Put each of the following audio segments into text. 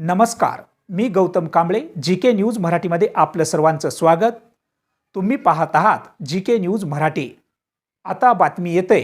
नमस्कार मी Gautam Kamble G K news मराठीमध्ये आपलं सर्वांचं स्वागत. तुम्ही पाहत आहात जी के न्यूज मराठी. आता बातमी येते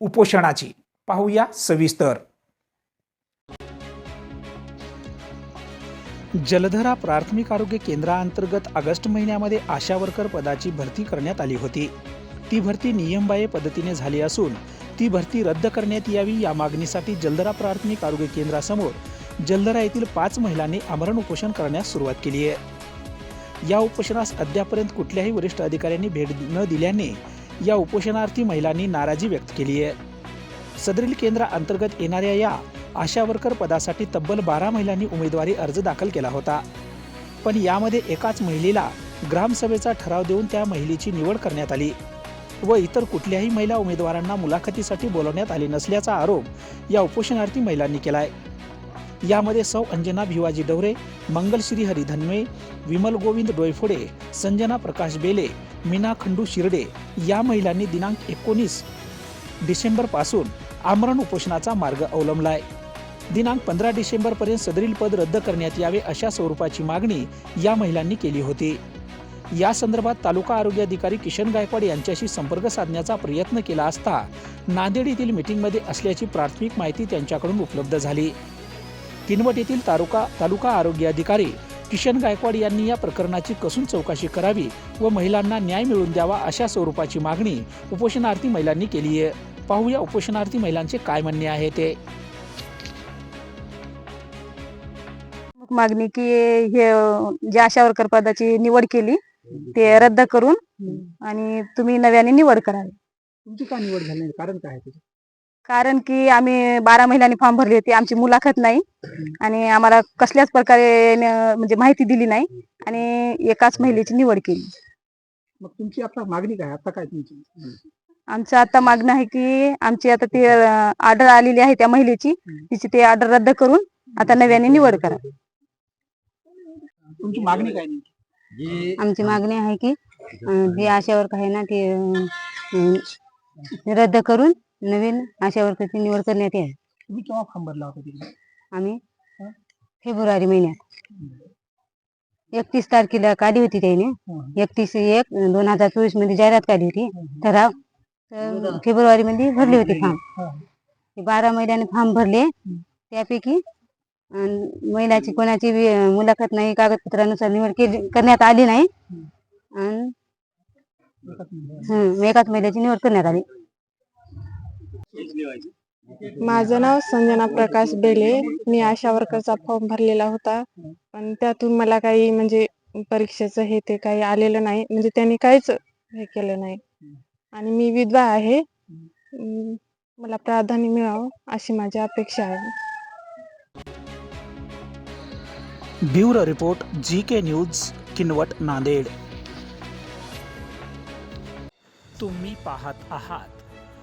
उपोषणाची. पाहूया सविस्तर. जलधरा प्राथमिक आरोग्य केंद्राअंतर्गत ऑगस्ट महिन्यामध्ये आशा वर्कर पदाची भरती करण्यात आली होती. ती भरती नियमबाह्य पद्धतीने झाली असून ती भरती रद्द करण्यात यावी या मागणीसाठी जलधरा प्राथमिक आरोग्य केंद्रासमोर जलधरा येथील पाच महिलांनी आमरण उपोषण करण्यास सुरुवात केली आहे. या उपोषणास अद्यापर्यंत कुठल्याही वरिष्ठ अधिकाऱ्यांनी भेट न दिल्याने या उपोषणार्थी महिलांनी नाराजी व्यक्त केली आहे. सदरील केंद्राअंतर्गत येणाऱ्या या आशा वर्कर पदासाठी तब्बल बारा महिलांनी उमेदवारी अर्ज दाखल केला होता. पण यामध्ये एकाच महिलेला ग्रामसभेचा ठराव देऊन त्या महिलेची निवड करण्यात आली व इतर कुठल्याही महिला उमेदवारांना मुलाखतीसाठी बोलवण्यात आले नसल्याचा आरोप या उपोषणार्थी महिलांनी केला आहे यामध्ये सौ अंजना भिवाजी डवरे मंगलश्री हरी धन्वे विमल गोविंद डोयफोडे संजना प्रकाश बेले मीना खंडू शिर्डे या महिलांनी दिनांक एकोणीस डिसेंबरपासून आमरण उपोषणाचा मार्ग अवलंबलाय. दिनांक पंधरा डिसेंबरपर्यंत सदरील पद रद्द करण्यात यावे अशा स्वरूपाची मागणी या महिलांनी केली होती. या संदर्भात तालुका आरोग्य अधिकारी किशन गायकवाड यांच्याशी संपर्क साधण्याचा प्रयत्न केला असता नांदेड येथील मीटिंगमध्ये असल्याची प्राथमिक माहिती त्यांच्याकडून उपलब्ध झाली. किनवट येथील तालुका तालुका आरोग्य अधिकारी किशन गायकवाड यांनी या प्रकरणाची कसून चौकशी करावी व महिलांना न्याय मिळवून द्यावा अशा स्वरूपाची मागणी उपोषणार्थी महिलांनी केली आहे. पाहूया उपोषणार्थी महिलांचे काय म्हणणे आहे ते. मागणी की हे जे आशा वर्कर पदाची निवड केली ते रद्द करून आणि तुम्ही नव्याने निवड करावी. तुमची का निवड झाली नाही? कारण काय आहे कारण की आम्ही बारा महिलांनी फॉर्म भरले होते. आमची मुलाखत नाही. आणि आम्हाला कसल्याच प्रकारे न- म्हणजे माहिती दिली नाही. आणि एकाच महिलेची निवड केली. मग तुमची आता मागणी काय? आता काय तुमची? आमचं आता मागणं आहे की आमची आता ते ऑर्डर आलेली आहे त्या महिलेची. तिची ते ऑर्डर रद्द करून आता नव्याने निवड करा. तुमची मागणी काय आमची मागणी आहे की जे आशा वर्क आहे ना ते रद्द करून नवीन आशा वर्करची निवड करण्यात यावी तुम्ही केव्हा फॉर्म भरला होता तिकडे? आम्ही फेब्रुवारी महिन्यात. एकतीस तारखेला काढली होती त्याने. एकतीस एक दोन हजार चोवीसमध्ये जाहिरात काढली होती. ठराव तर फेब्रुवारी मध्ये भरले होते फॉर्म. बारा महिन्याने फॉर्म भरले. त्यापैकी अं, महिलाची कोणाची बी, अं, मुलाखत नाही कागदपत्रानुसार निवड केली करण्यात आली नाही. आणि हं, एकाच महिलेची निवड करण्यात आली. माझं नाव संजना प्रकाश बेले. मी आशा वर्करचा फॉर्म भरलेला होता. पण त्यातून मला काही म्हणजे परीक्षेचं हे ते काही आलेलं नाही. म्हणजे त्यांनी काहीच हे केलं नाही. आणि मी विधवा आहे. मला प्राधान्य मिळावं अशी माझी अपेक्षा आहे. Bureau report G K news Kinwat Nanded. तुम्ही पाहत आहात.